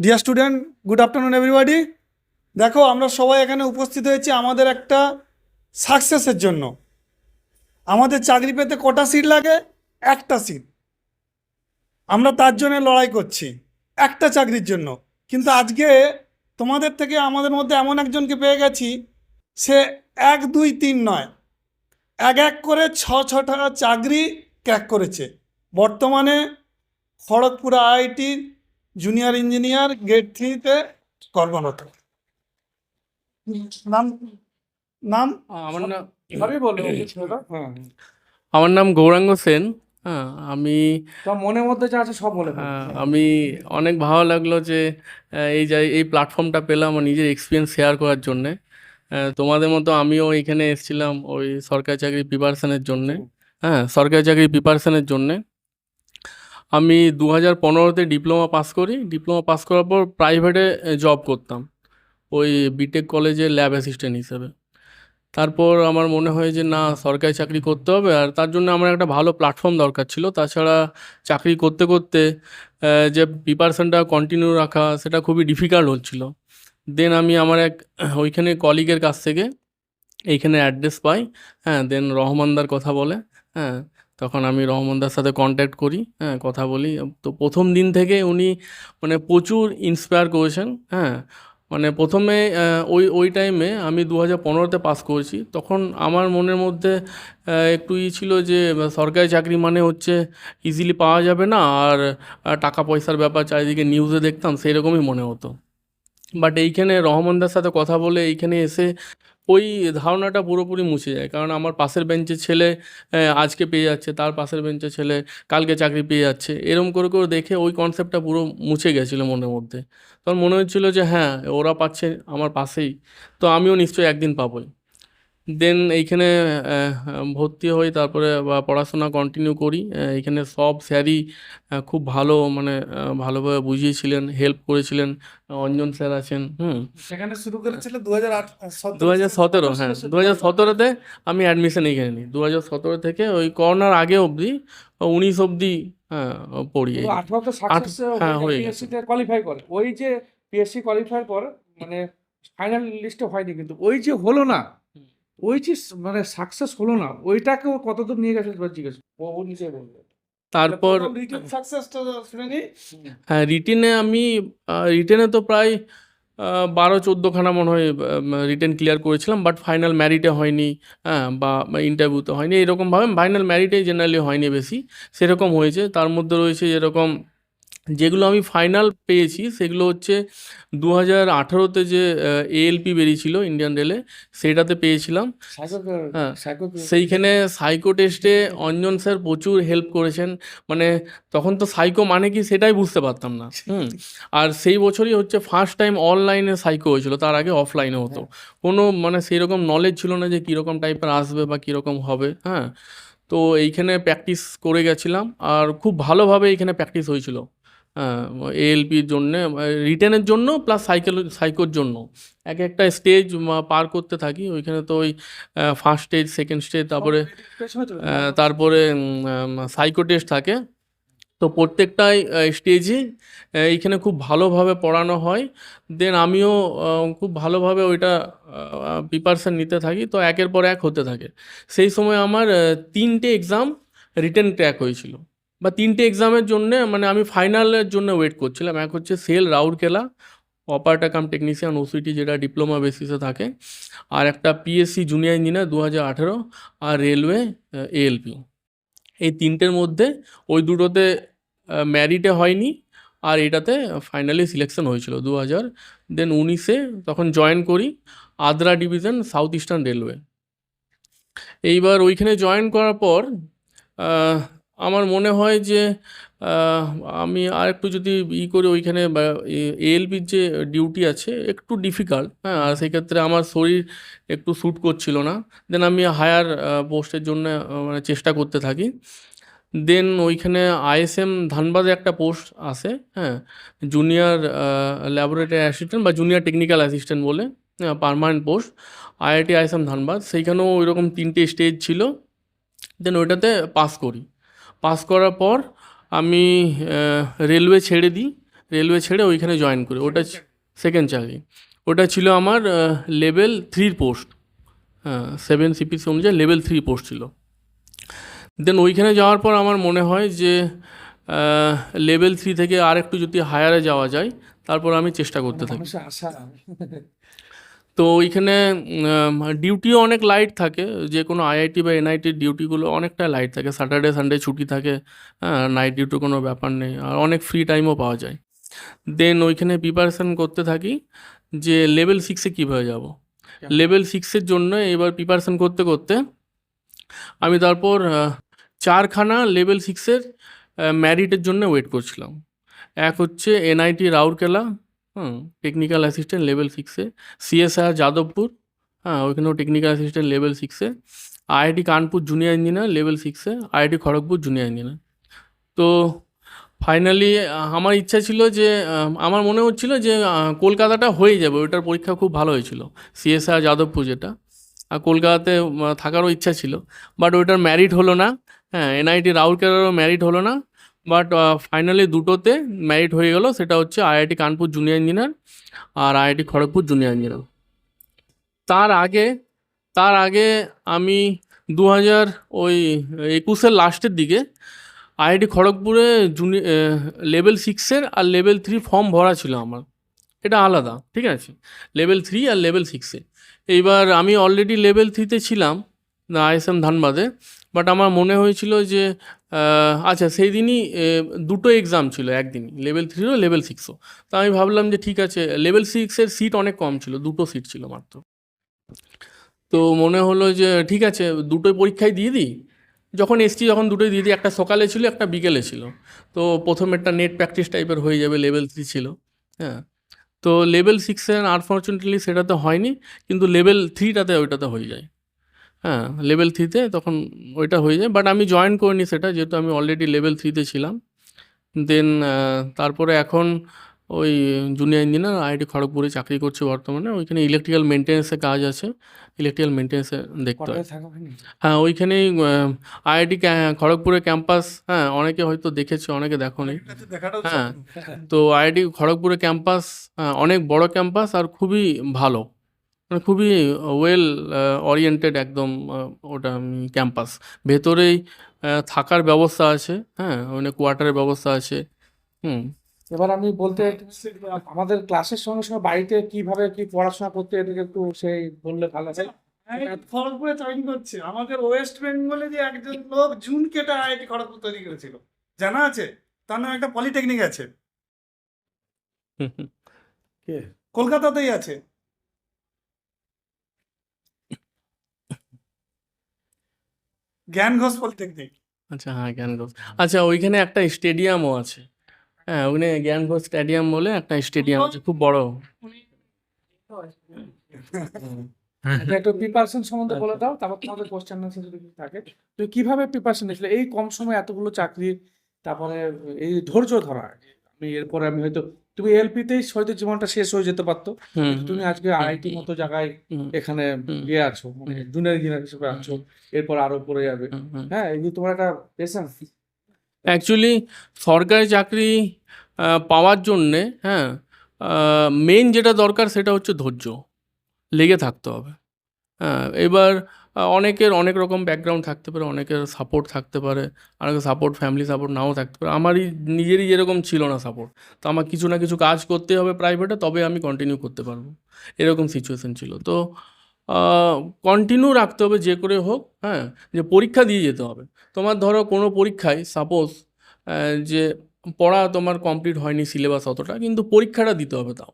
Dear student good afternoon everybody দেখো, আমরা সবাই এখানে উপস্থিত হয়েছি আমাদের একটা সাকসেসের জন্য। আমাদের চাকরি পেতে কটা সিট লাগে? একটা সিট আমরা তার জন্য লড়াই করছি, একটা চাকরির জন্য। কিন্তু আজকে তোমাদের থেকে আমাদের মধ্যে এমন একজনকে পেয়ে গেছি, সে এক, দুই, তিন নয়। এক এক করে ছ ছটা চাকরি ক্র্যাক করেছে। বর্তমানে খড়গপুর আইআইটির জুনিয়র ইঞ্জিনিয়ার গেট থ্রিতে কর্মরত নাম নাম? আমার নাম বলব হ্যাঁ আমার নাম গৌরাঙ্গ সেন। হ্যাঁ আমি মনের মধ্যে যা আছে সব বলে আমি অনেক ভালো লাগল যে এই যে এই প্ল্যাটফর্মটা পেলাম আমার নিজের এক্সপিরিয়েন্স শেয়ার করার জন্যে। তোমাদের মতো আমিও এখানে এসেছিলাম ওই সরকারি চাকরি প্রিপারেশনের জন্যে। হ্যাঁ সরকারি চাকরি প্রিপারেশনের জন্যে। আমি দু হাজার পনেরোতে ডিপ্লোমা পাস করি। ডিপ্লোমা পাস করার পর প্রাইভেটে জব করতাম। ওই বিটেক কলেজে ল্যাব অ্যাসিস্ট্যান্ট হিসেবে। তারপর আমার মনে হয় যে, না, সরকারি চাকরি করতে হবে। আর তার জন্য আমার একটা ভালো প্ল্যাটফর্ম দরকার ছিল। তাছাড়া চাকরি করতে করতে যে প্রিপারেশনটা কন্টিনিউ রাখা, সেটা খুবই ডিফিকাল্ট হচ্ছিল। দেন আমি আমার এক, ওইখানে কলিগের কাছ থেকে, এইখানে অ্যাড্রেস পাই। হ্যাঁ দেন রহমানদার কথা বলে। হ্যাঁ তখন আমি রহমানদার সাথে কন্ট্যাক্ট করি হ্যাঁ কথা বলি। তো প্রথম দিন থেকে উনি মানে প্রচুর ইন্সপায়ার করেছেন হ্যাঁ। মানে প্রথমে ওই ওই টাইমে আমি দু হাজার পনেরোতে পাস করেছি। তখন আমার মনের মধ্যে একটু ই ছিল যে, সরকারি চাকরি মানে হচ্ছে ইজিলি পাওয়া যাবে না আর টাকা পয়সার ব্যাপার চারিদিকে নিউজে দেখতাম সেই রকমই মনে হতো। বাট এইখানে রহমানদার সাথে কথা বলে এইখানে এসে ওই ধারণাটা পুরোপুরি মুছে যায়। কারণ আমার পাশের বেঞ্চের ছেলে আজকে পেয়ে যাচ্ছে, তার পাশের বেঞ্চের ছেলে কালকে চাকরি পেয়ে যাচ্ছে। এরম করে করে দেখে ওই কনসেপ্টটা পুরো মুছে গেছিল মনের মধ্যে। তখন মনে হচ্ছিল যে হ্যাঁ ওরা পাচ্ছে আমার পাশেই। তো আমিও নিশ্চয়ই একদিন পাবোই। দেন এইখানে ভর্তি হই তারপরে পড়াশোনা কন্টিনিউ করি। আহ, এইখানে সব স্যারই খুব ভালো মানে ভালোভাবে বুঝিয়েছিলেন হেল্প করেছিলেন। অঞ্জন স্যার আছেন হুম। সেখানে শুরু করেছিল দু হাজার আট দু হাজার সতেরো হ্যাঁ। দু হাজার সতেরোতে আমি অ্যাডমিশন এইখানে নিই। দু হাজার সতেরো থেকে ওই করোনার আগে অবধি উনিশ অবধি হ্যাঁ পড়ি পুরো হ্যাঁ, হয়ে গেছে। কোয়ালিফাই করে। ওই যে পিএসসি কোয়ালিফাই করে মানে ফাইনাল লিস্টে হয়নি কিন্তু। ওই যে হলো না। ওই যে মানে সাকসেস হলো না ওইটাকে ও কতদূর নিয়ে গেছে এবার জিজ্ঞেস ও নিজে বলবে তারপর হ্যাঁ রিটেনে আমি রিটেনে তো প্রায় বারো চোদ্দোখানা মনে হয় রিটেন ক্লিয়ার করেছিলাম বাট ফাইনাল ম্যারিটে হয়নি হ্যাঁ বা ইন্টারভিউতে হয়নি। এরকমভাবে ফাইনাল ম্যারিটে জেনারেলি হয়নি বেশি সেরকম হয়েছে। তার মধ্যে রয়েছে যেরকম যেগুলো আমি ফাইনাল পেয়েছি সেগুলো হচ্ছে দু হাজার আঠারোতে যে এএলপি বেরিয়েছিল ইন্ডিয়ান রেলে সেটাতে পেয়েছিলাম। হ্যাঁ, সাইকো সেইখানে সাইকো টেস্টে অঞ্জন স্যার প্রচুর হেল্প করেছেন। মানে তখন তো সাইকো মানে কি সেটাই বুঝতে পারতাম না। হুম আর সেই বছরই হচ্ছে ফার্স্ট টাইম অনলাইনে সাইকো হয়েছিল তার আগে অফলাইনে হতো। কোনো মানে সেই রকম নলেজ ছিল না যে কীরকম টাইপের আসবে বা কীরকম হবে হ্যাঁ। তো এইখানে প্র্যাকটিস করে গেছিলাম আর খুব ভালোভাবে এইখানে প্র্যাকটিস হয়েছিল। হ্যাঁ এএলপির জন্যে রিটার্নের জন্য প্লাস সাইকেল সাইকোর জন্য এক একটা স্টেজ পার করতে থাকি ওইখানে তো ওই ফার্স্ট স্টেজ সেকেন্ড স্টেজ তারপরে তারপরে সাইকো টেস্ট থাকে। তো প্রত্যেকটাই স্টেজে এইখানে খুব ভালোভাবে পড়ানো হয়। দেন আমিও খুব ভালোভাবে ওইটা প্রিপারেশান নিতে থাকি। তো একের পর এক হতে থাকে। সেই সময় আমার তিনটে এক্সাম রিটেন ট্র্যাক হয়েছিল। বা তিনটে এক্সামের জন্য মানে আমি ফাইনালের জন্য ওয়েট করছিলাম। এক হচ্ছে SAIL Rourkela operator cum technician OCT যেটা ডিপ্লোমা বেসিসে থাকে। আর একটা পিএসসি জুনিয়র ইঞ্জিনিয়ার দু হাজার আঠেরো আর রেলওয়ে এএলপি এই তিনটের মধ্যে ওই দুটোতে ম্যারিটে হয়নি আর এটাতে ফাইনালি সিলেকশন হয়েছিল দু হাজার দেন উনিশে তখন জয়েন করি Adra division South Eastern Railway এইবার ওইখানে জয়েন করার পর আমার মনে হয় যে আমি আর একটু যদি ই করে ওইখানে এএলপির যে ডিউটি আছে, একটু ডিফিকাল্ট হ্যাঁ আর সেক্ষেত্রে আমার শরীর একটু শ্যুট করছিল না। দেন আমি হায়ার পোস্টের জন্য মানে চেষ্টা করতে থাকি। দেন ওইখানে আইএসএম ধানবাদে একটা পোস্ট আসে হ্যাঁ জুনিয়র ল্যাবরেটরি অ্যাসিস্ট্যান্ট বা জুনিয়র টেকনিক্যাল অ্যাসিস্ট্যান্ট বলে permanent post IIT ISM Dhanbad. সেইখানেও ওইরকম তিনটে স্টেজ ছিল। দেন ওইটাতে পাস করি। পাস করার পর আমি রেলওয়ে ছেড়ে দিই। রেলওয়ে ছেড়ে ওইখানে জয়েন করি। ওটা সেকেন্ড চাকরি। ওটা ছিল আমার লেভেল থ্রির পোস্ট হ্যাঁ সেভেন সিপিসি অনুযায়ী লেভেল থ্রি পোস্ট ছিল। দেন ওইখানে যাওয়ার পর আমার মনে হয় যে লেভেল থ্রি থেকে আর একটু যদি হায়ারে যাওয়া যায়, তারপর আমি চেষ্টা করতে থাকি। তো ওইখানে ডিউটিও অনেক লাইট থাকে। যে কোনো আইআইটি বা এনআইটির ডিউটিগুলো অনেকটা লাইট থাকে। স্যাটারডে সানডে ছুটি থাকে। হ্যাঁ নাইট ডিউটির কোনো ব্যাপার নেই। আর অনেক ফ্রি টাইমও পাওয়া যায়। দেন ওইখানে প্রিপারেশান করতে থাকি যে লেভেল সিক্সে কীভাবে যাব। লেভেল সিক্সের জন্য এবার প্রিপারেশান করতে করতে আমি তারপর চারখানা লেভেল সিক্সের ম্যারিটের জন্য ওয়েট করছিলাম। এক হচ্ছে NIT Rourkela hmm technical assistant level সিক্সে সিএসআর যাদবপুর হ্যাঁ ওইখানেও টেকনিক্যাল অ্যাসিস্ট্যান্ট লেভেল সিক্সে IIT Kanpur junior engineer level সিক্সে আইআইটি খড়গপুর জুনিয়র ইঞ্জিনিয়ার তো ফাইনালি আমার ইচ্ছা ছিল যে আমার মনে হচ্ছিল যে কলকাতাটা হয়ে যাবে, ওইটার পরীক্ষা খুব ভালো হয়েছিল সিএসআর যাদবপুর যেটা। আর কলকাতাতে থাকারও ইচ্ছা ছিল বাট ওইটার ম্যারিট হলো না হ্যাঁ এনআইটি রাউরকেলারও ম্যারিট হলো না বাট ফাইনালি দুটোতে ম্যারিট হয়ে গেল, সেটা হচ্ছে আইআইটি কানপুর জুনিয়র ইঞ্জিনিয়ার আর আইআইটি খড়গপুর জুনিয়র ইঞ্জিনিয়ার তার আগে তার আগে আমি দু হাজার ওই একুশের লাস্টের দিকে আইআইটি খড়গপুরে জুনি লেভেল সিক্সের আর লেভেল থ্রি ফর্ম ভরা ছিল আমার। এটা আলাদা, ঠিক আছে? লেভেল থ্রি আর লেভেল সিক্সে এইবার আমি অলরেডি লেভেল থ্রিতে ছিলাম, আইএসএম ধানবাদে। বাট আমার মনে হয়েছিল যে আচ্ছা সেই দিনই দুটো এক্সাম ছিল একদিনই লেভেল থ্রিরও লেভেল সিক্সও তা আমি ভাবলাম যে ঠিক আছে লেভেল সিক্সের সিট অনেক কম ছিল, দুটো সিট ছিল মাত্র। তো মনে হলো যে, ঠিক আছে দুটোই পরীক্ষায় দিয়ে দিই। যখন এসছি, যখন দুটোই দিয়ে দিই, একটা সকালে ছিল, একটা বিকেলে ছিল। তো প্রথমেরটা নেট প্র্যাকটিস টাইপের হয়ে যাবে লেভেল থ্রি ছিল হ্যাঁ। তো লেভেল সিক্সে আনফর্চুনেটলি সেটাতে হয়নি, কিন্তু লেভেল থ্রিটাতে ওইটাতে হয়ে যায়। হ্যাঁ লেভেল থ্রিতে তখন ওইটা হয়ে যায়। বাট আমি জয়েন করিনি সেটা যেহেতু আমি অলরেডি লেভেল থ্রিতে ছিলাম। দেন তারপরে এখন ওই জুনিয়র ইঞ্জিনিয়ার আইআইটি খড়গপুরে চাকরি করছি বর্তমানে। ওইখানে ইলেকট্রিক্যাল মেনটেন্যান্সে কাজ আছে। ইলেকট্রিক্যাল মেনটেন্যান্সে দেখতে হয়। হ্যাঁ ওইখানেই আইআইটি খড়গপুরের ক্যাম্পাস হ্যাঁ অনেকে হয়তো দেখেছে অনেকে দেখোনি। দেখাটাও হ্যাঁ তো আইআইটি খড়গপুরের ক্যাম্পাস অনেক বড় ক্যাম্পাস আর খুবই ভালো। মানে খুবই ওয়েল ওরিয়েন্টেড একদম ওটা ক্যাম্পাস ভেতরেই থাকার ব্যবস্থা আছে হ্যাঁ ওখানে কোয়ার্টারের ব্যবস্থা আছে হুম। এবার আমি বলতে আমাদের ক্লাসের সঙ্গে সঙ্গে বাড়িতে কীভাবে কি পড়াশোনা করতে এদিকে একটু সেই বললে ভালো হয়। খড়গপুরে চাকরি করছে। আমাদের ওয়েস্ট বেঙ্গলে যে একজন লোক জুন কেটে আইআইটি খড়গপুর তৈরি করেছিল। জানা আছে? তার নাম একটা পলিটেকনিক আছে। হুম, হুম। কে? কলকাতাতেই আছে। জ্ঞান ঘোষ পলিটেকনিক আচ্ছা হ্যাঁ জ্ঞান ঘোষ। আচ্ছা ওইখানে একটা স্টেডিয়ামও আছে। হ্যাঁ ওখানে জ্ঞান ঘোষ স্টেডিয়াম বলে একটা স্টেডিয়াম আছে খুব বড়। আচ্ছা, একটু প্রিপারেশন সম্বন্ধে বলে দাও তারপর তোমাদের কোশ্চেন আনসার যদি থাকে। তুমি কীভাবে প্রিপারেশন নিয়েছিলে? এই কম সময়ে এতগুলো চাকরি তারপরে এই ধৈর্য ধরা আমি এরপরে আমি হয়তো তুমি এলপিতেই হয়তো জীবনটা শেষ হয়ে যেতে পারতো। তুমি আজকে আইআইটি মতো জায়গায় এখানে। গিয়ে আছো মানে জুনিয়র ইঞ্জিনিয়ার হিসেবে আছো এরপর আরও পড়ে যাবে। হ্যাঁ এই যে তোমার একটা পেশেন্স অ্যাকচুয়ালি সরকারি চাকরি পাওয়ার জন্যে হ্যাঁ মেন যেটা দরকার সেটা হচ্ছে ধৈর্য। লেগে থাকতে হবে। হ্যাঁ এবার অনেকের অনেক রকম ব্যাকগ্রাউন্ড থাকতে পারে, অনেকের সাপোর্ট থাকতে পারে, অনেকের সাপোর্ট ফ্যামিলি সাপোর্ট নাও থাকতে পারে। আমারই, নিজেরই যেরকম ছিল না সাপোর্ট তো আমার কিছু না কিছু কাজ করতে হবে প্রাইভেটে তবে আমি কন্টিনিউ করতে পারব। এরকম সিচুয়েশন ছিল। তো কন্টিনিউ রাখতে হবে যে করে হোক হ্যাঁ যে পরীক্ষা দিয়ে যেতে হবে। তোমার ধরো কোনো পরীক্ষায় সাপোজ যে পড়া তোমার কমপ্লিট হয়নি সিলেবাস অতটা, কিন্তু পরীক্ষাটা দিতে হবে তাও।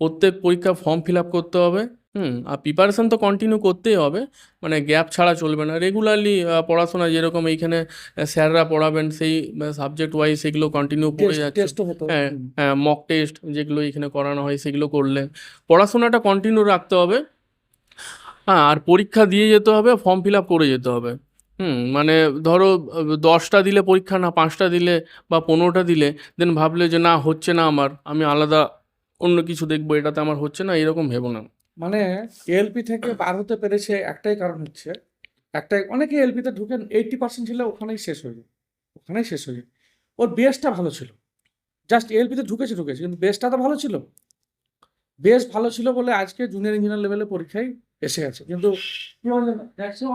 প্রত্যেক পরীক্ষা ফর্ম ফিল আপ করতে হবে হুম আর প্রিপারেশন তো কন্টিনিউ করতেই হবে। মানে গ্যাপ ছাড়া চলবে না। রেগুলারলি পড়াশোনা যেরকম এইখানে স্যাররা পড়াবেন সেই সাবজেক্ট ওয়াইজ সেগুলো কন্টিনিউ পড়ে যাচ্ছে। হ্যাঁ হ্যাঁ মক টেস্ট যেগুলো এখানে করানো হয় সেগুলো করলে। পড়াশোনাটা কন্টিনিউ রাখতে হবে। হ্যাঁ আর পরীক্ষা দিয়ে যেতে হবে ফর্ম ফিল আপ করে যেতে হবে। হুম মানে ধরো দশটা দিলে পরীক্ষা না পাঁচটা দিলে বা পনেরোটা দিলে দেন ভাবলে যে না হচ্ছে না আমার আমি আলাদা অন্য কিছু দেখব এটাতে আমার হচ্ছে না এরকম ভেবো না। মানে এলপি থেকে বার হতে পেরেছে একটাই কারণ হচ্ছে, একটাই অনেকে এলপিতে ঢুকেন এইটটি পার্সেন্ট ছিল ওখানেই শেষ হয়ে যায়, ওখানেই শেষ হয়ে যায়। ওর বেসটা ভালো ছিল। জাস্ট এলপিতে ঢুকেছে ঢুকেছে, কিন্তু বেসটা তো ভালো ছিল। বেস ভালো ছিল বলে আজকে জুনিয়র ইঞ্জিনিয়ার লেভেলে পরীক্ষায় এসে গেছে। কিন্তু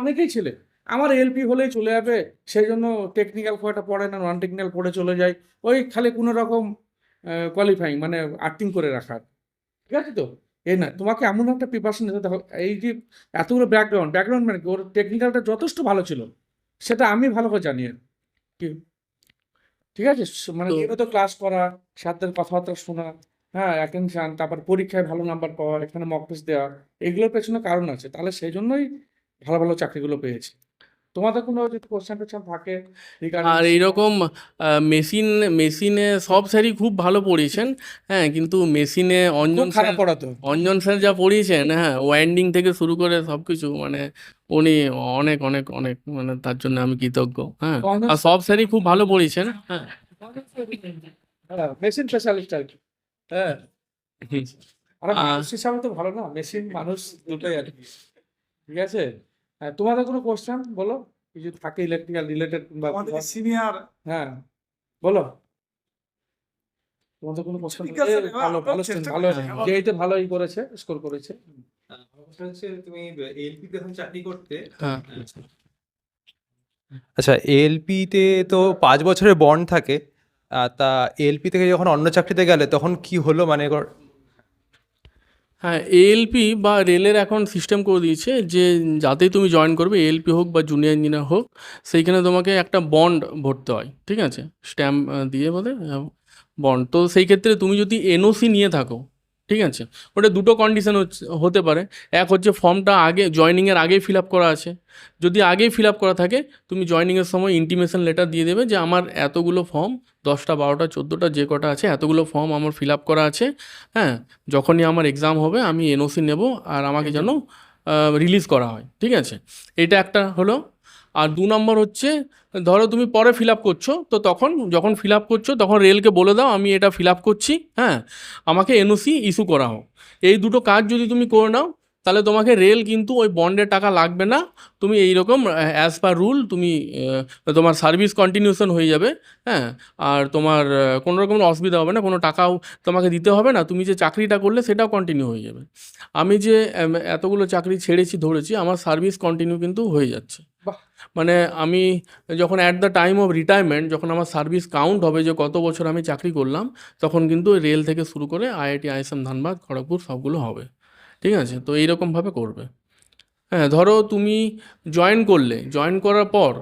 অনেকেই ছেলে। আমার এলপি হলেই চলে যাবে, সেই জন্য টেকনিক্যাল খুব পড়ে না নন টেকনিক্যাল পড়ে চলে যায়। ওই খালি কোনো রকম কোয়ালিফাইং মানে আর্টিং করে রাখার। ঠিক আছে তো? এই না তোমাকে এমন একটা প্রিপারেশন নিতে দেখো এই যে এতগুলো ব্যাকগ্রাউন্ড ব্যাকগ্রাউন্ড মানে কি, ওর টেকনিক্যালটা যথেষ্ট ভালো ছিল। সেটা আমি ভালো করে জানি। কি? ঠিক আছে? মানে তো- ক্লাস করা সাথের কথাবার্তা শোনা হ্যাঁ অ্যাটেনশন তারপর পরীক্ষায় ভালো নাম্বার পাওয়া এখানে মক টেস্ট দেওয়া এগুলোর পেছনে কারণ আছে। তাহলে সেই জন্যই ভালো ভালো চাকরিগুলো পেয়েছি। তোমাদের কোনো যদি কোশ্চেন টোশ্চেন থাকে আর এইরকম মেশিন মেশিনে সব স্যারই খুব ভালো পড়িয়েছেন হ্যাঁ কিন্তু মেশিনে অঞ্জন খারাপ স্যার পড়াতো। অঞ্জন স্যার যা পড়িয়েছেন হ্যাঁ ওয়াইন্ডিং থেকে শুরু করে সব কিছু মানে উনি অনেক অনেক অনেক মানে তার জন্য আমি কৃতজ্ঞ হ্যাঁ। আর সব স্যারই খুব ভালো পড়িয়েছেন হ্যাঁ। হ্যাঁ মেশিন স্পেশালিস্ট আর কি হ্যাঁ। আর মানুষ হিসাবে তো ভালো না মেশিন মানুষ দুটোই আর কি ঠিক আছে? হ্যাঁ তোমাদের কোনো কোশ্চেন বলো। কিছু থাকে ইলেকট্রিক্যাল রিলেটেড বা আমাদের সিনিয়র হ্যাঁ বলো। তোমাদের কোনো কোশ্চেন ভালো ভালো ভালো করি। student। যেইতে ভালোই করেছে স্কোর করেছে। তুমি এলপি তে যখন চাকরি করতে? হ্যাঁ। আচ্ছা এএলপিতে তো পাঁচ বছরের বন্ড থাকে। তা এলপি থেকে যখন অন্য চাকরিতে গেলে তখন কি হলো? মানে হ্যাঁ এএলপি বা রেলের এখন সিস্টেম করে দিয়েছে যে যাতেই তুমি জয়েন করবে এএলপি হোক বা জুনিয়র ইঞ্জিনিয়ার হোক, সেইখানে তোমাকে একটা বন্ড ভরতে হয়, ঠিক আছে? স্ট্যাম্প দিয়ে বলে বন্ড তো সেই ক্ষেত্রে তুমি যদি এনওসি নিয়ে থাকো ঠিক আছে? ওটা দুটো কন্ডিশন হতে পারে। এক হচ্ছে ফর্মটা আগে জয়নিংয়ের আগেই ফিল আপ করা আছে। যদি আগেই ফিল আপ করা থাকে তুমি জয়নিংয়ের সময় ইন্টিমেশন লেটার দিয়ে দেবে যে আমার এতগুলো ফর্ম দশটা বারোটা চোদ্দোটা যে কটা আছে এতগুলো ফর্ম আমার ফিল আপ করা আছে। হ্যাঁ যখনই আমার এক্সাম হবে আমি এনওসি নেব আর আমাকে যেন রিলিজ করা হয়। ঠিক আছে? এটা একটা হলো আর দু নম্বর হচ্ছে, ধরো তুমি পরে ফিল আপ করছ, তো তখন যখন ফিল আপ করছ, তখন রেলকে বলে দাও, আমি এটা ফিল আপ করছি হ্যাঁ আমাকে এনওসি ইস্যু করা হোক এই দুটো কাজ যদি তুমি করে নাও তাহলে তোমাকে রেল কিন্তু ওই বন্ডের টাকা লাগবে না। তুমি এইরকম অ্যাজ পার রুল তুমি তোমার সার্ভিস কন্টিনিউশন হয়ে যাবে হ্যাঁ? আর তোমার কোনো রকম অসুবিধা হবে না কোনো টাকাও তোমাকে দিতে হবে না। তুমি যে চাকরিটা করলে সেটাও কন্টিনিউ হয়ে যাবে। আমি যে এতগুলো চাকরি ছেড়েছি ধরেছি আমার সার্ভিস কন্টিনিউ কিন্তু হয়ে যাচ্ছে। মানে আমি যখন at the time of retirement যখন আমার সার্ভিস কাউন্ট হবে যে কত বছর আমি চাকরি করলাম তখন কিন্তু রেল থেকে শুরু করে আইআইটি আইএসএম ধানবাদ খড়গপুর সবগুলো হবে। ঠিক আছে? তো এইরকমভাবে করবে। হ্যাঁ ধরো তুমি জয়েন করলে জয়েন করার পর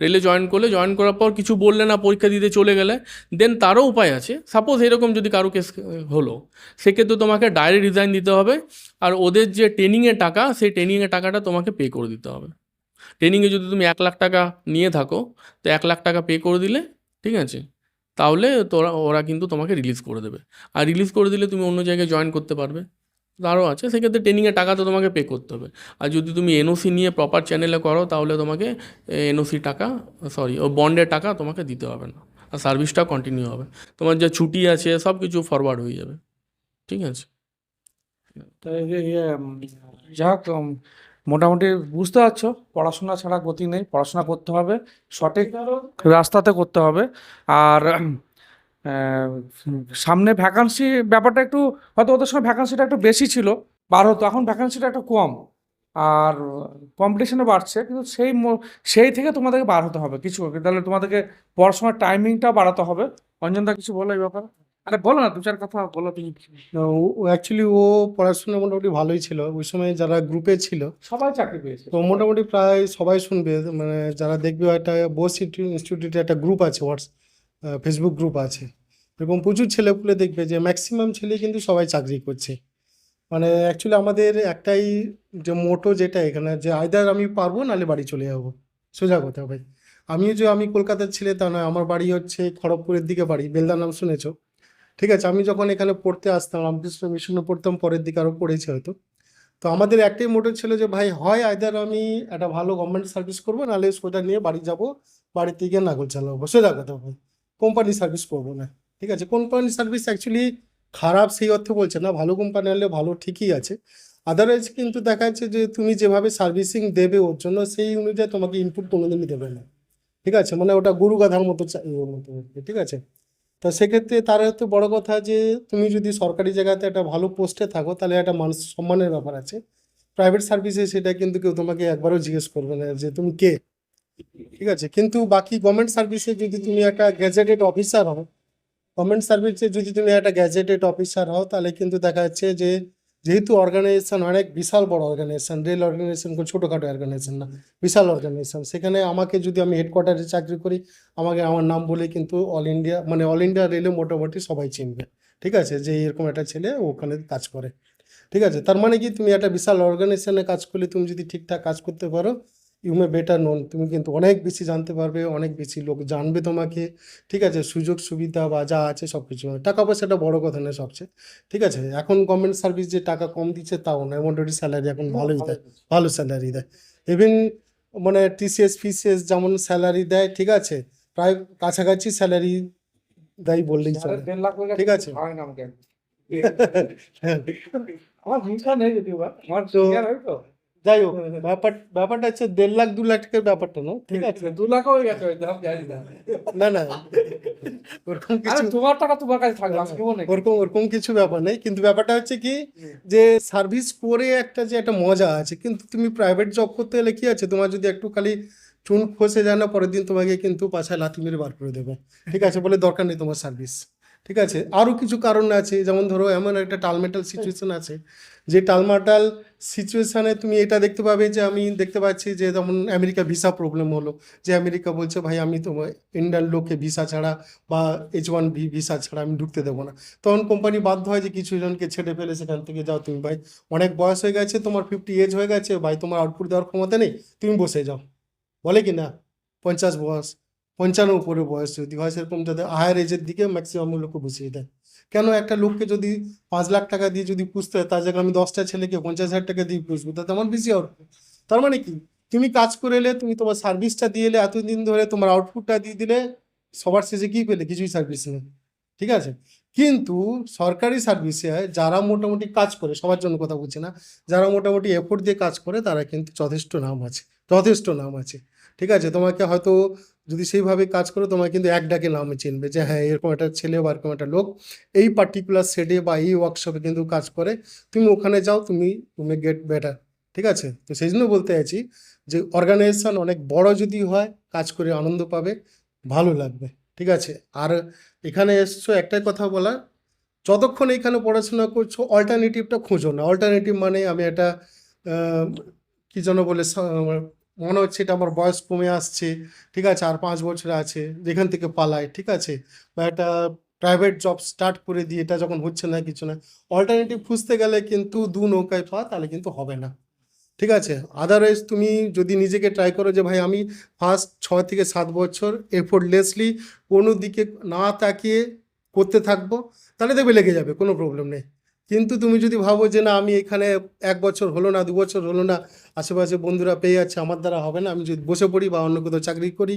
রেলে জয়েন করলে জয়েন করার পর কিছু বললে না, পরীক্ষা দিতে চলে গেলে দেন তারও উপায় আছে। সাপোজ এরকম যদি কারও কেস হলো, সেক্ষেত্রে তোমাকে ডাইরেক্ট রিজাইন দিতে হবে, আর ওদের যে ট্রেনিংয়ের টাকা, সেই ট্রেনিংয়ের টাকাটা তোমাকে পে করে দিতে হবে। ট্রেনিংয়ে যদি তুমি এক লাখ টাকা নিয়ে থাকো, তো এক লাখ টাকা পে করে দিলে, ঠিক আছে? তাহলে তোরা, ওরা কিন্তু তোমাকে রিলিজ করে দেবে। আর রিলিজ করে দিলে তুমি অন্য জায়গায় জয়েন করতে পারবে। তারও আছে। সেক্ষেত্রে ট্রেনিংয়ের টাকা তো তোমাকে পে করতে হবে। আর যদি তুমি এনওসি নিয়ে প্রপার চ্যানেলে করো তাহলে তোমাকে এনওসি টাকা সরি ও বন্ডের টাকা তোমাকে দিতে হবে না। আর সার্ভিসটাও কন্টিনিউ হবে। তোমার যে ছুটি আছে সব কিছু ফরওয়ার্ড হয়ে যাবে। ঠিক আছে? তো এই যে ইয়ে, যাক মোটামুটি বুঝতে পারছ পড়াশোনা ছাড়া গতি নেই। পড়াশোনা করতে হবে সঠিক রাস্তাতে করতে হবে। আর সামনে ভ্যাকান্সি ব্যাপারটা একটু হয়তো ওদের সময় ভ্যাকান্সিটা একটু বেশি ছিল বার হতো। এখন ভ্যাকান্সিটা একটু কম। আর কম্পিটিশনে বাড়ছে কিন্তু সেই সেই থেকে তোমাদেরকে বার হতে হবে কিছু। তাহলে তোমাদেরকে পড়াশোনার টাইমিংটা বাড়াতে হবে। অঞ্জনদা কিছু বলো এই ব্যাপারে? আরে বলো না দু চার কথা বলো তুমি। ও অ্যাকচুয়ালি ও পড়াশোনা মোটামুটি ভালোই ছিল। ওই সময় যারা গ্রুপে ছিল সবাই চাকরি পেয়েছে। তো মোটামুটি প্রায় সবাই শুনবে। মানে যারা দেখবে একটা বোস ইনস্টিটিউটে একটা গ্রুপ আছে হোয়াটস ফেসবুক গ্রুপ আছে। এরকম প্রচুর ছেলেপুলে দেখবে যে ম্যাক্সিমাম ছেলে কিন্তু সবাই চাকরি করছে। মানে অ্যাকচুয়ালি আমাদের একটাই যে মোটো যেটা এখানে যে আয়দার আমি পারব নাহলে বাড়ি চলে যাব। সোজা কথা ভাই। আমিও যে আমি কলকাতার ছেলে তা নয়, আমার বাড়ি হচ্ছে খড়গপুরের দিকে বাড়ি, বেলদা নাম শুনেছো? ঠিক আছে, আমি যখন এখানে পড়তে আসতাম, রামকৃষ্ণ মিশনে পড়তাম, পরের দিকে আরও পড়েছি হয়তো। তো আমাদের একটাই মোটর ছিল যে ভাই, হয় আয়দার আমি একটা ভালো গভর্নমেন্ট সার্ভিস করব, নাহলে সোজা নিয়ে বাড়ি যাব বাড়ি থেকে নাগল চালাবো সোজা কথা ভাই কোম্পানি সার্ভিস করব না। ঠিক আছে? কোম্পানি সার্ভিস অ্যাকচুয়ালি খারাপ সেই অর্থে বলছে না, ভালো কোম্পানি হলে ভালো ঠিকই আছে। আদারওয়াইজ কিন্তু দেখা যাচ্ছে যে তুমি যেভাবে সার্ভিসিং দেবে ওর জন্য সেই অনুযায়ী তোমাকে ইনপুট কোনোদিনই দেবে না। ঠিক আছে? মানে ওটা গরু গাধার মতো ইয়ের মতো ঠিক আছে? তা সেক্ষেত্রে তার হয়তো বড় কথা যে তুমি যদি সরকারি জায়গাতে একটা ভালো পোস্টে থাকো, তাহলে একটা মানুষ সম্মানের ব্যাপার আছে। প্রাইভেট সার্ভিসে সেটা কিন্তু কেউ তোমাকে একবারও জিজ্ঞেস করবে না যে তুমি কে? ঠিক আছে? কিন্তু বাকি গভর্নমেন্ট সার্ভিসে যদি তুমি একটা গ্যাজেটেড অফিসার হও গভর্নমেন্ট সার্ভিসে যদি তুমি একটা গ্যাজেটেড অফিসার হও, তাহলে কিন্তু দেখা যাচ্ছে যে যেহেতু অর্গানাইজেশন অনেক বিশাল বড় অর্গানাইজেশন রেল অর্গানাইজেশন কোনো ছোটোখাটো অর্গানাইজেশন না, বিশাল অর্গানাইজেশন সেখানে আমাকে যদি আমি হেডকোয়ার্টারে চাকরি করি, আমাকে আমার নাম বলে কিন্তু অল ইন্ডিয়া মানে অল ইন্ডিয়া রেলে মোটামুটি সবাই চিনবে। ঠিক আছে? যে এরকম একটা ছেলে ওখানে কাজ করে। ঠিক আছে? তার মানে কি? তুমি একটা বিশাল অর্গানাইজেশনে কাজ করলে তুমি যদি ঠিকঠাক কাজ করতে পারো ইউ মে বেটার নোন তুমি কিন্তু অনেক বেশি জানতে পারবে অনেক বেশি লোক জানবে তোমাকে ঠিক আছে? সুযোগ সুবিধা বা যা আছে সব কিছু টাকা পয়সাটা বড় কথা নয় সবচেয়ে ঠিক আছে? এখন গভর্নমেন্ট সার্ভিস যে টাকা কম দিচ্ছে তাও নয় মোটামুটি স্যালারি এখন ভালোই দেয় ভালো স্যালারি দেয়। ইভেন মানে টিসিএস ফিসিএস যেমন স্যালারি দেয় ঠিক আছে? প্রায় কাছাকাছি স্যালারি দেয় বললেই চলে ঠিক আছে। না আমার নেই যদিও আমার হয় যাই হোক ব্যাপার ব্যাপারটা হচ্ছে দেড় লাখ দু লাখ টাকার ব্যাপারটা না? ঠিক আছে? দু লাখ হয়ে গেছে না না না। ওরকম কিছু তোমার টাকা তোমার কাছে থাকবে ওরকম ওরকম কিছু ব্যাপার নেই কিন্তু ব্যাপারটা হচ্ছে কি যে সার্ভিস করে একটা যে একটা মজা আছে কিন্তু তুমি প্রাইভেট জব করতে গেলে কি আছে? তোমার যদি একটু খালি চুন খসে যায় না পরের দিন তোমাকে কিন্তু পাছায় লাথি মেরে বার করে দেবে। ঠিক আছে? বলে দরকার নেই তোমার সার্ভিস ঠিক আছে? আরও কিছু কারণ আছে, যেমন ধরো এমন একটা টালমেটাল সিচুয়েশন আছে, যে টালমাটাল সিচুয়েশানে তুমি এটা দেখতে পাবে যে আমি দেখতে পাচ্ছি যে যেমন আমেরিকা ভিসা প্রবলেম হলো, যে আমেরিকা বলছে, ভাই, আমি তোমার ইন্ডিয়ান লোককে ভিসা ছাড়া বা এইচ ওয়ান ভি ভিসা ছাড়া আমি ঢুকতে দেবো না। তখন কোম্পানি বাধ্য হয় যে কিছু জনকে ছেড়ে ফেলে সেখান থেকে, যাও তুমি, ভাই, অনেক বয়স হয়ে গেছে, তোমার ফিফটি এজ হয়ে গেছে, ভাই, তোমার আউটপুট দেওয়ার ক্ষমতা নেই, তুমি বসে যাও। বলে কি না পঞ্চাশ বয়স। পঞ্চান্ন উপরে বয়স যদি হয়, সেরকম যাদের হায়ার এজের দিকে ম্যাক্সিমাম লোককে বসিয়ে দেয়। কেন একটা লোককে যদি পাঁচ লাখ টাকা দিয়ে যদি পুষতে হয়, তার জায়গায় আমি দশটা ছেলেকে, পঞ্চাশ হাজার টাকা দিয়ে পুষবো, তাতে আমার বেশি আউটপুট তার মানে কি? তুমি কাজ করে এলে, তুমি তোমার সার্ভিসটা দিয়ে এলে, এতদিন ধরে তোমার আউটপুটটা দিয়ে দিলে, সবার শেষে কি পেলে? কিছুই সার্ভিস নেই। ঠিক আছে? কিন্তু সরকারি সার্ভিসে যারা মোটামুটি কাজ করে, সবার জন্য কথা বলছি না, যারা মোটামুটি এফোর্ট দিয়ে কাজ করে, তারা কিন্তু যথেষ্ট নাম আছে। যথেষ্ট নাম আছে। ঠিক আছে? তোমাকে হয়তো যদি সেইভাবে কাজ করো তোমাকে কিন্তু এক ডাকে নামে চিনবে যে হ্যাঁ এরকম একটা ছেলে বা এরকম একটা লোক এই পার্টিকুলার শেডে বা এই ওয়ার্কশপে কিন্তু কাজ করে। তুমি ওখানে যাও, তুমি তুমি গেট বেটার ঠিক আছে? তো সেই জন্য বলতে চাইছি যে অর্গানাইজেশন অনেক বড় যদি হয়, কাজ করে আনন্দ পাবে, ভালো লাগবে, ঠিক আছে? আর এখানে এসছো একটাই কথা বলা যতক্ষণ এখানে পড়াশোনা করছ অল্টারনেটিভটা খুঁজো না। অল্টারনেটিভ মানে আমি একটা কি যেন বলে মনে হচ্ছে এটা আমার বয়স কমে আসছে, ঠিক আছে, আর পাঁচ বছর আছে, যেখান থেকে পালাই, ঠিক আছে? বা একটা প্রাইভেট জব স্টার্ট করে দিয়ে এটা যখন হচ্ছে না কিছু না অল্টারনেটিভ খুঁজতে গেলে কিন্তু দু নৌকায় পা, তাহলে কিন্তু হবে না, ঠিক আছে? আদারওয়াইজ তুমি যদি নিজেকে ট্রাই করো যে, ভাই, আমি ফার্স্ট ছয় থেকে সাত বছর এফোর্টলেসলি কোনো দিকে না তাকিয়ে করতে থাকব, তাহলে দেখবে লেগে যাবে, কোনো প্রবলেম নেই। কিন্তু তুমি যদি ভাবো যে না, আমি এখানে এক বছর হলো না, দু বছর হলো না, আশেপাশে বন্ধুরা পেয়ে যাচ্ছে, আমার দ্বারা হবে না। আমি যদি বসে পড়ি বা অন্য কোথাও চাকরি করি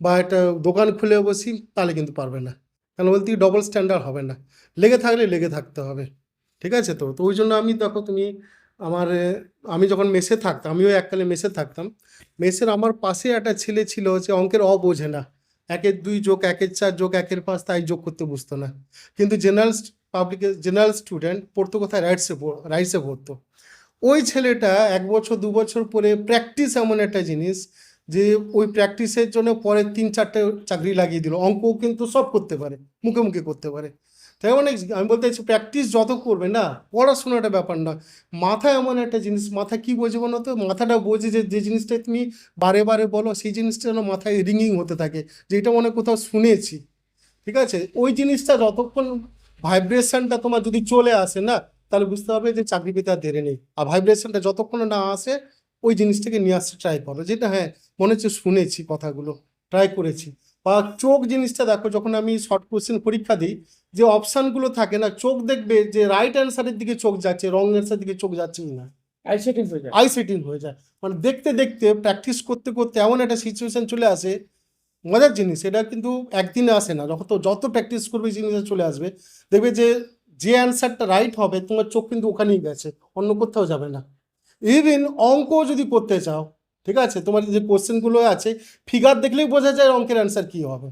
বা একটা দোকান খুলে বসি, তাহলে কিন্তু পারবে না। কেন বলতে ডবল স্ট্যান্ডার্ড হবে না। লেগে থাকলে লেগে থাকতে হবে। ঠিক আছে তো? তো ওই জন্য আমি দেখো তুমি আমার, আমি যখন মেসে থাকতাম, আমিও এককালে মেসে থাকতাম, মেসের আমার পাশে একটা ছেলে ছিল যে অঙ্কের অ বোঝে না। একের দুই যোগ, একের চার যোগ, একের পাঁচ, তাই যোগ করতে বুঝতো না। কিন্তু জেনারেল পাবলিকে জেনারেল স্টুডেন্ট পড়তো কোথায়? রাইটসে রাইটসে পড়তো। ওই ছেলেটা এক বছর, দু বছর পরে প্র্যাকটিস এমন একটা জিনিস যে ওই প্র্যাকটিসের জন্য পরে তিন, চারটে চাকরি লাগিয়ে দিল। অঙ্ক কিন্তু সব করতে পারে, মুখে মুখে করতে পারে। তাই মানে আমি বলতে চাইছি প্র্যাকটিস যত করবে না, পড়াশোনাটা ব্যাপার না মাথা এমন একটা জিনিস, মাথা কি বোঝে বলো তো? মাথাটা বোঝে যে যে জিনিসটা তুমি বারে বারে বলো, সেই জিনিসটা যেন মাথায় রিঙ্গিং হতে থাকে যে এটা মনে কোথাও শুনেছি। ঠিক আছে? ওই জিনিসটা যতক্ষণ ভাইব্রেশনটা তোমার যদি চলে আসে না তাহলে বুঝতে হবে যে চাকরি পেতে আর দেরি নেই। আর ভাইব্রেশনটা যতক্ষণ না আসে ওই জিনিসটাকে নিয়ে আসতে ট্রাই করো। যেটা হ্যাঁ মনে হচ্ছে শুনেছি কথাগুলো ট্রাই করেছি। বা চোখ জিনিসটা দেখো যখন আমি শর্ট কোশ্চেন পরীক্ষা দিই যে অপশানগুলো থাকে না চোখ দেখবে যে রাইট অ্যান্সারের দিকে চোখ যাচ্ছে রং অ্যান্সারের দিকে চোখ যাচ্ছে না? আই সেটিং হয়ে যায়। আই সেটিং হয়ে যায়। মানে দেখতে দেখতে প্র্যাকটিস করতে করতে এমন একটা সিচুয়েশন চলে আসে মজার জিনিস, এটা কিন্তু একদিনে আসে না। যখন তো যত প্র্যাকটিস করবে জিনিসটা চলে আসবে। দেখবে যে যে অ্যান্সারটা রাইট হবে, তোমার চোখ কিন্তু ওখানেই গেছে, অন্য কোথাও যাবে না। ইভেন অঙ্ক যদি করতে চাও, ঠিক আছে? তোমার যে কোশ্চেনগুলো আছে ফিগার দেখলেই বোঝা যায় অঙ্কের অ্যান্সার কী হবে।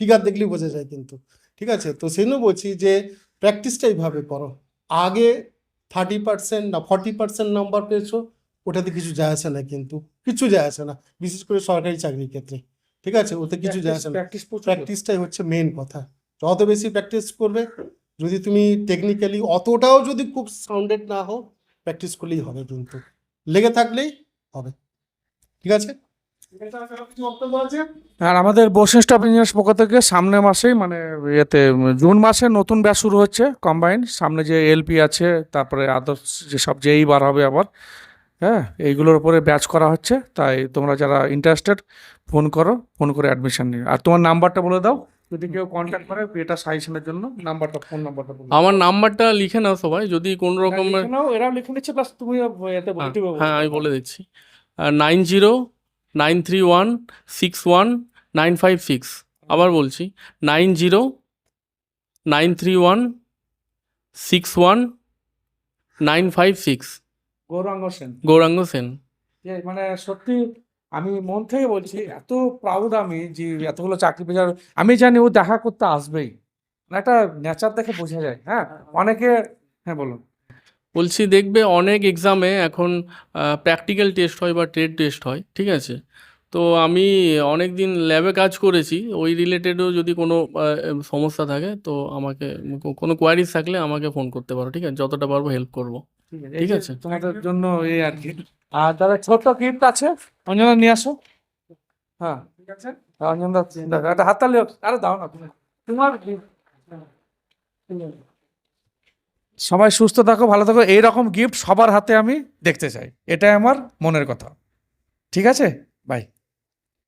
ফিগার দেখলেই বোঝা যায় কিন্তু, ঠিক আছে? তো সেই জন্য বলছি যে প্র্যাকটিসটা এইভাবে করো। আগে থার্টি পার্সেন্ট না ফর্টি পার্সেন্ট নাম্বার পেয়েছ, ওটাতে কিছু যায় আসে না কিন্তু, কিছু যায় আসে না, বিশেষ করে সরকারি চাকরির ক্ষেত্রে। ঠিক আছে? ওতে কিছু যায় আসে প্র্যাকটিস প্র্যাকটিসটাই হচ্ছে মেন কথা। যত বেশি প্র্যাকটিস করবে যদি তুমি টেকনিক্যালি অতটাও যদি খুব সাউন্ডেড না হও প্র্যাকটিস করলেই হবে কিন্তু। লেগে থাকলেই হবে। ঠিক আছে? কিছু বক্তব্য আছে আর আমাদের বৈশিষ্ট্য অফ ইঞ্জিনিয়ার্স পক্ষ থেকে সামনের মাসেই মানে ইয়েতে জুন মাসে নতুন ব্যাচ শুরু হচ্ছে কম্বাইন সামনে যে এলপি আছে তারপরে আদার্স যেসব যেই বার হবে আবার। হ্যাঁ এইগুলোর উপরে ব্যাচ করা হচ্ছে। তাই তোমরা যারা ইন্টারেস্টেড ফোন করো ফোন করে অ্যাডমিশন নিও। আর তোমার নাম্বারটা বলে দাও। যদি কেউ কন্ট্যাক্ট করে এটা সাজেশনের জন্য নাম্বারটা ফোন নাম্বারটা আমার নাম্বারটা লিখে নাও সবাই। যদি কোনো নাও, এরাও লিখে নিচ্ছে প্লাস তুমি এতে হ্যাঁ, হ্যাঁ আমি বলে দিচ্ছি। Nine zero nine three one six one nine five six আবার বলছি nine zero nine three one six one nine five six Gouranga Sen. Gouranga Sen. মানে সত্যি আমি মন থেকে বলছি এত প্রাউড আমি যে এতগুলো চাকরি পেয়ে আমি জানি ও দেখা করতে আসবেই। মানে একটা নেচার দেখে বোঝা যায় হ্যাঁ? অনেকে হ্যাঁ বলুন। বলছি দেখবে অনেক এক্সামে এখন প্র্যাকটিক্যাল টেস্ট হয় বা ট্রেড টেস্ট হয় ঠিক আছে? তো আমি অনেক দিন ল্যাবে কাজ করেছি ওই রিলেটেডও যদি কোনো সমস্যা থাকে তো আমাকে কোনো কোয়ারিজ থাকলে আমাকে ফোন করতে পারো ঠিক আছে? যতটা পারব হেল্প করব। ঠিক আছে। তোমাদের জন্য এই আর কি। আর দাদা ছোট্ট গিফট আছে অঞ্জনা নিয়ে আসো। হ্যাঁ। ঠিক আছে। হ্যাঁ, অঞ্জনা দাদা একটা হাততালি আরে দাও না। তুমি তোমার সবাই সুস্থ থাকো ভালো থাকো। এইরকম গিফট সবার হাতে আমি দেখতে চাই। এটাই আমার মনের কথা। ঠিক আছে? বাই